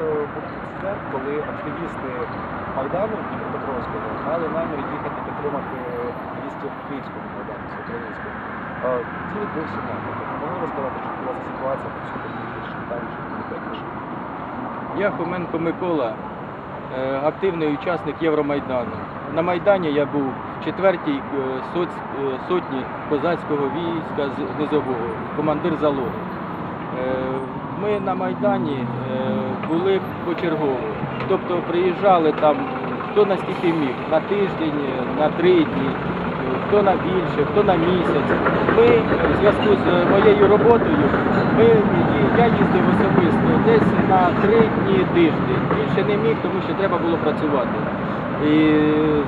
е, був інцидент, коли активісти Майдану Дніпропетровського мали намір їхати підтримати активістів Київського Майдану, Українського. Ці відбувся напад. Могли розказати, що була ситуація, всю таку більш детальніше, конкретніше? Я Хоменко Микола, е, активний учасник Євромайдану. На Майдані я був в четвертій е, е, сотні козацького війська з Низового, командир залогу. Е, Ми на Майдані е, були почергово. Тобто приїжджали там хто наскільки міг, на тиждень, на три дні, хто на більше, хто на місяць. Ми в зв'язку з моєю роботою, ми, я їздив особисто десь на три дні тиждень. Більше не міг, тому що треба було працювати. І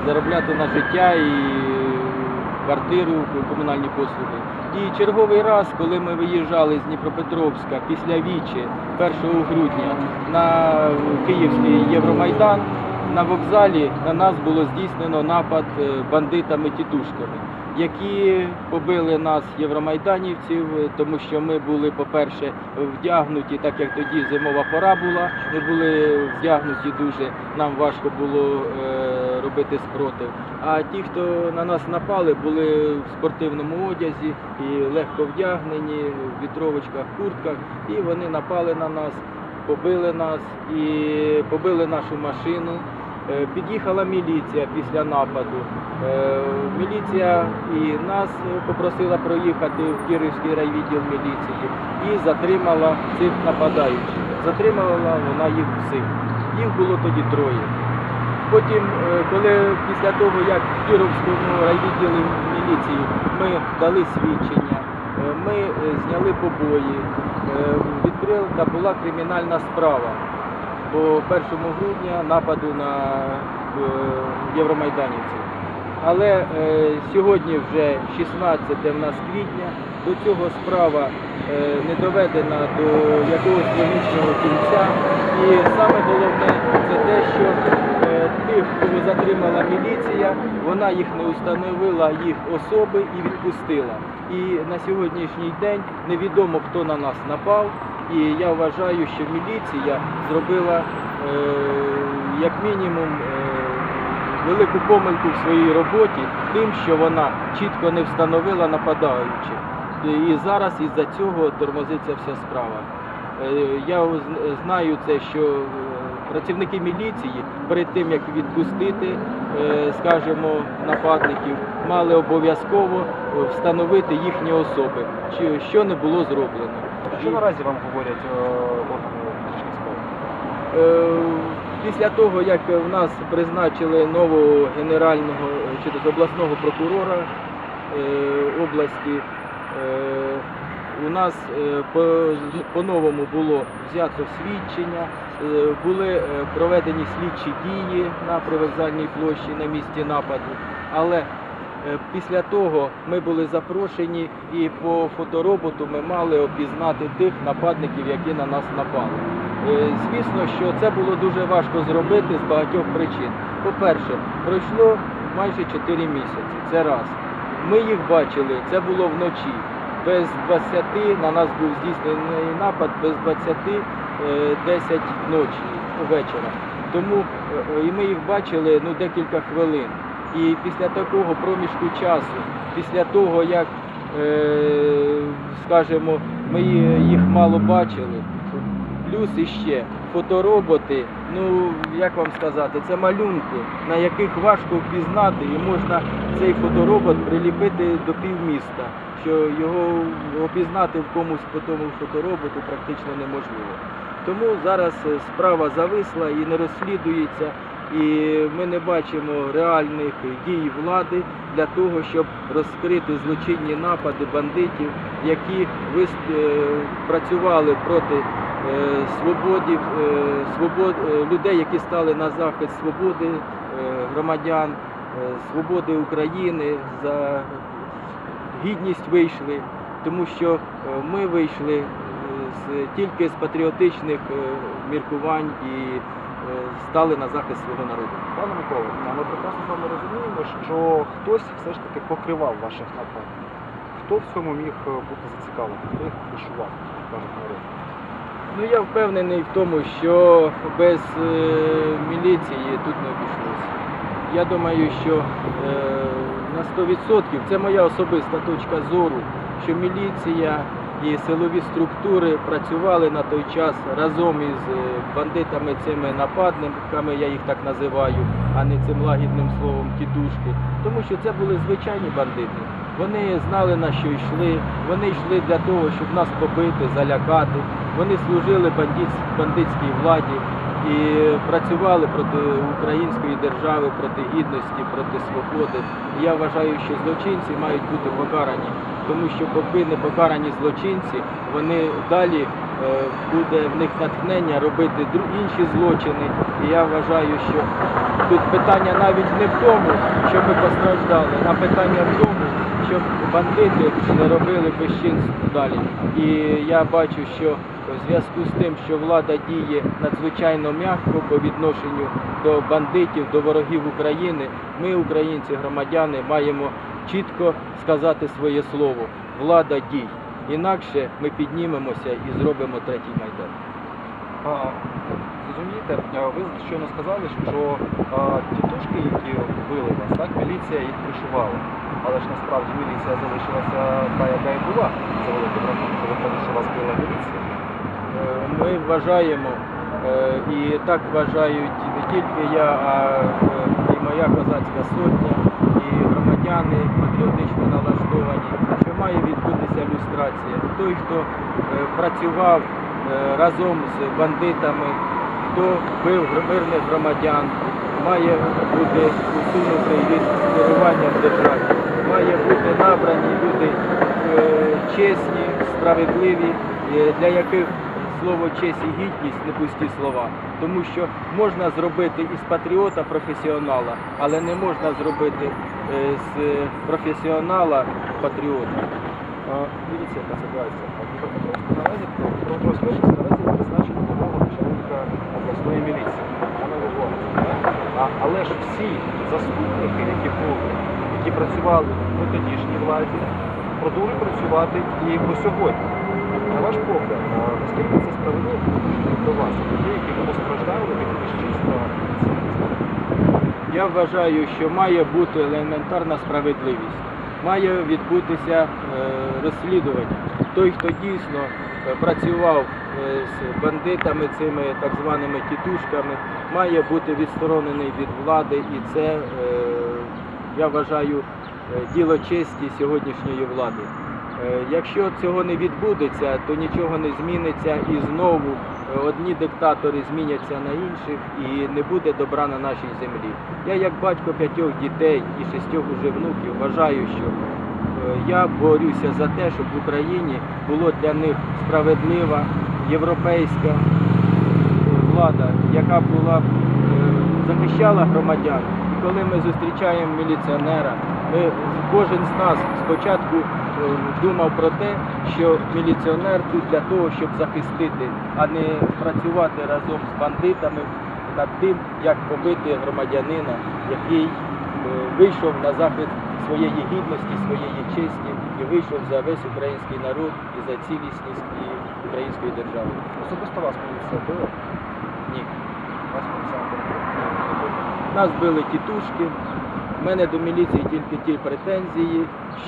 заробляти на життя, і квартиру, комунальні послуги. І черговий раз, коли ми виїжджали з Дніпропетровська після Вічі 1 грудня на Київський Євромайдан, на вокзалі на нас було здійснено напад е, бандитами-тітушками, які побили нас, євромайданівців, е, тому що ми були, по-перше, вдягнуті, так як тоді зимова пора була. Ми були вдягнуті дуже, нам важко було е, робити спротив. А ті, хто на нас напали, були в спортивному одязі і легко вдягнені, в вітровочках, куртках, і вони напали на нас, побили нас і побили нашу машину. Е, Під'їхала міліція після нападу. Е, Міліція і нас попросила проїхати в Київський райвідділ міліції і затримала цих нападаючих. Затримала вона їх всіх. Їх було тоді троє. Потім, е, коли після того, як в Кіровському райвідділі міліції ми дали свідчення, е, ми е, зняли побої, відкрита була кримінальна справа по 1 грудня нападу на євромайданівців. Але сьогодні вже 16 в нас квітня, до цього справа не доведена до якогось логічного кінця. І саме головне це те, що е, тих, кого затримала міліція, вона їх не установила, їх особи і відпустила. І на сьогоднішній день невідомо, хто на нас напав. І я вважаю, що міліція зробила е, як мінімум е, велику помилку в своїй роботі тим, що вона чітко не встановила нападаючих. І зараз із-за цього тормозиться вся справа. Е, Я знаю це, що працівники міліції перед тим як відпустити, е, скажімо, нападників, мали обов'язково е, встановити їхні особи, що- не було зроблено. Що наразі вам говорять е, органи Після того, як в нас призначили нового генерального чи обласного прокурора області, у нас е, по- по-новому було взято свідчення, е, були е, проведені слідчі дії на привокзальній площі на місці нападу. Але після того ми були запрошені і по фотороботу ми мали опізнати тих нападників, які на нас напали. Звісно, що це було дуже важко зробити з багатьох причин. По-перше, пройшло майже 4 місяці. Це раз. Ми їх бачили, це було вночі. Без 20 на нас був здійснений напад, без 20 е, 10 ночі вечора. Тому е, і ми їх бачили ну, декілька хвилин. І після такого проміжку часу, після того, як, е, скажімо, ми їх мало бачили, плюс іще фотороботи, ну як вам сказати, це малюнки, на яких важко впізнати, і можна цей фоторобот приліпити до півміста, що його опізнати в комусь по тому фотороботу практично неможливо. Тому зараз е, справа зависла і не розслідується, і ми не бачимо реальних дій влади для того, щоб розкрити злочинні напади бандитів, які е, працювали проти свободі, е, свобод, е, людей, які стали на захист свободи е, громадян, е, свободи України, за гідність вийшли, тому що е, ми вийшли е, тільки з патріотичних е, міркувань і е, стали на захист свого народу. Пане Микола, ми прекрасно з вами розуміємо, що хтось все ж таки покривав ваших нападів. Хто в цьому міг е, бути зацікавлений? Хто їх кришував певних народів? Ну я впевнений в тому, що без е, міліції тут не обійшлося. Я думаю, що е, на 100% це моя особиста точка зору, що міліція і силові структури працювали на той час разом із е, бандитами цими нападниками, я їх так називаю, а не цим лагідним словом тітушки. Тому що це були звичайні бандити. Вони знали на що йшли, вони йшли для того, щоб нас побити, залякати. Вони служили бандитській владі і працювали проти української держави, проти гідності, проти свободи. Я вважаю, що злочинці мають бути покарані, тому що поки не покарані злочинці, вони далі е, буде в них натхнення робити інші злочини. І я вважаю, що тут питання навіть не в тому, що ми постраждали, а питання в тому, щоб бандити не робили безчинств далі. І я бачу, що в зв'язку з тим, що влада діє надзвичайно м'яко по відношенню до бандитів, до ворогів України, ми, українці, громадяни, маємо чітко сказати своє слово. Влада дій. Інакше ми піднімемося і зробимо третій майдан. А, Зрозумієте, ви щойно сказали, що а, тітушки, які били вас, так, міліція їх пришивала. Але ж насправді міліція залишилася та, яка і була за великим рахунком. Виходить, що вас била міліція. Е, Ми вважаємо, е, і так вважають не тільки я, а е, і моя козацька сотня, і громадяни патріотично налаштовані, що має відбутися люстрація. Той, хто працював разом з бандитами, хто бив мирних громадян, має бути усунутий від керування в державі, має бути набрані люди е, чесні, справедливі, е, для яких слово честь і гідність не пусті слова. Тому що можна зробити із патріота професіонала, але не можна зробити е, з професіонала патріота. Дивіться, яка ситуація. Наразі область наразі призначено нового начальника обласної міліції. Але ж всі заступники, які були, які працювали при тодішній владі, продовжують працювати і по сьогодні. На ваш погляд, наскільки це справедливо до вас, людей, які постраждали від безчинства Я вважаю, що має бути елементарна справедливість, має відбутися е, розслідування. Той, хто дійсно е, працював е, з бандитами, цими так званими тітушками, має бути відсторонений від влади, і це, я вважаю, е, діло честі сьогоднішньої влади. Е, Якщо цього не відбудеться, то нічого не зміниться і знову е, одні диктатори зміняться на інших і не буде добра на нашій землі. Я як батько п'ятьох дітей і шістьох уже внуків вважаю, що я борюся за те, щоб в Україні було для них справедлива європейська влада, яка була захищала громадян. Коли ми зустрічаємо міліціонера, ми кожен з нас спочатку е, думав про те, що міліціонер тут для того, щоб захистити, а не працювати разом з бандитами над тим, як побити громадянина, який е, вийшов на захист своєї гідності, своєї честі і вийшов за весь український народ і за цілісність і української держави. Особисто вас міліція била? Ні. Вас міліція? Нас били тітушки. У мене до міліції тільки ті претензії,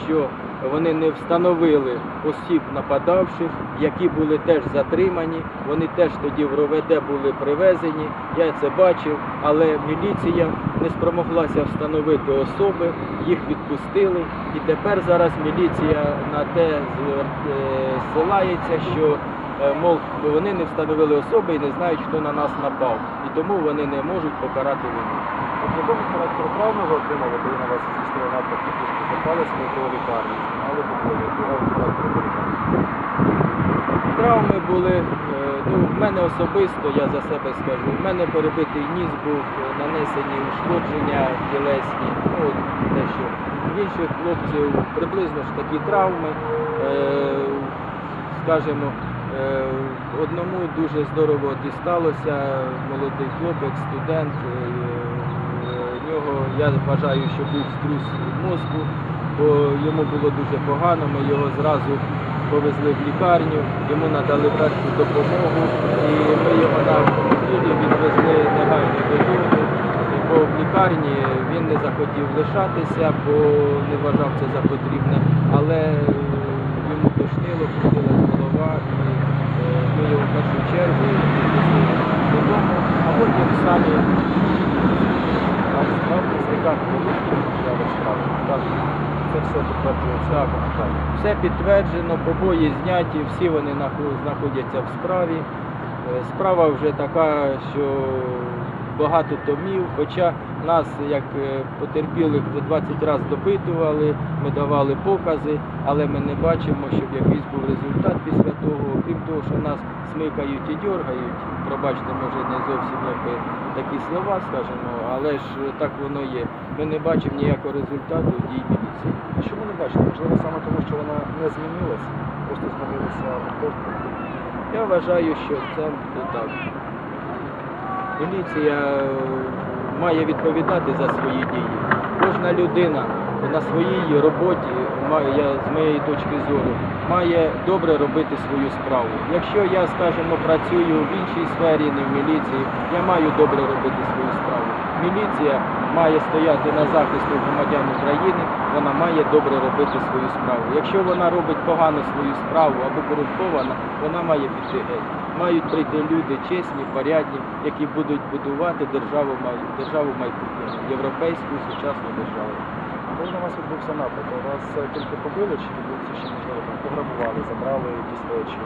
що вони не встановили осіб нападавших, які були теж затримані. Вони теж тоді в РОВД були привезені. Я це бачив, але міліція не спромоглася встановити особи, їх відпустили. І тепер зараз міліція на те е, зсилається, що мов вони не встановили особи і не знають, хто на нас напав, і тому вони не можуть покарати вину. Якого характеру травми ви отримали, коли на вас здійснили напад тітушки, запали себе до лікарні, знімали покої, якого характеру були травми? Були, е, ну, в мене особисто, я за себе скажу, в мене перебитий ніс був, е, нанесені ушкодження тілесні, ну, те, що в інших хлопців приблизно ж такі травми. Е, Скажімо, е, одному дуже здорово дісталося, молодий хлопець, студент. е, е, В я вважаю, що був струс мозку, бо йому було дуже погано, ми його зразу повезли в лікарню, йому надали першу допомогу, і ми його на автомобілі відвезли негайно додому. Бо в лікарні він не захотів лишатися, бо не вважав це за потрібне, але е, йому тошнило, крутилась голова, е, його в першу чергу додому, а потім самі зникати матеріалів справи. Так, це все підтверджується. Все підтверджено, побої зняті, всі вони знаходяться в справі. Е, Справа вже така, що багато томів, хоча нас, як е, потерпілих, вже 20 разів допитували, ми давали покази, але ми не бачимо, щоб якийсь був результат після того. Що нас смикають і дергають, пробачте, може не зовсім якби такі слова, скажімо, але ж так воно є. Ми не бачимо ніякого результату дій міліції. А що ви не бачите? Можливо, саме тому, що вона не змінилась, просто змінилися методи. Я вважаю, що це так. Міліція е, має відповідати за свої дії. Кожна людина на своїй роботі, я, з моєї точки зору, має добре робити свою справу. Якщо я, скажімо, працюю в іншій сфері, не в міліції, я маю добре робити свою справу. Міліція має стояти на захисті громадян України, вона має добре робити свою справу. Якщо вона робить погано свою справу або корумпована, вона має піти геть. Мають прийти люди чесні, порядні, які будуть будувати державу, державу майбутнього, європейську сучасну державу. Коли на вас відбувся напад, то вас е, тільки побили чи відбувся ще можливо там пограбували, забрали якісь речі?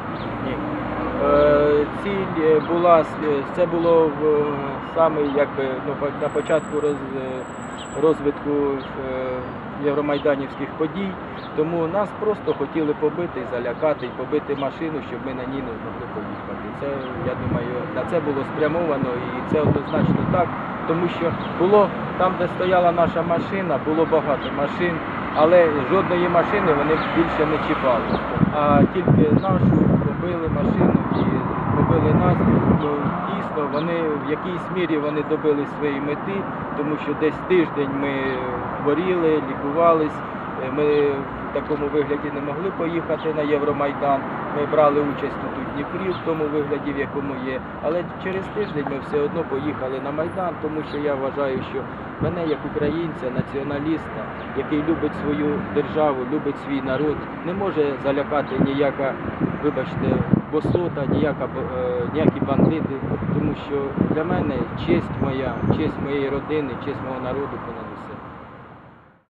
Ні. Е, ціль е, була це було в е, саме якби ну, на початку роз, е, розвитку е, євромайданівських подій. Тому нас просто хотіли побити, залякати побити машину, щоб ми на ній не змогли поїхати. Це я думаю, на це було спрямовано і це однозначно так, тому що було там, де стояла наша машина, було багато машин, але жодної машини вони більше не чіпали. А тільки нашу побили машину і побили нас. То дійсно вони в якійсь мірі вони добили своєї мети, тому що десь тиждень ми хворіли, лікувались. Ми в такому вигляді не могли поїхати на Євромайдан. Ми брали участь тут у Дніпрі в тому вигляді, в якому є. Але через тиждень ми все одно поїхали на Майдан, тому що я вважаю, що мене як українця, націоналіста, який любить свою державу, любить свій народ, не може залякати ніяка, вибачте, босота, ніяка, е, ніякі бандити, тому що для мене честь моя, честь моєї родини, честь мого народу понад усе.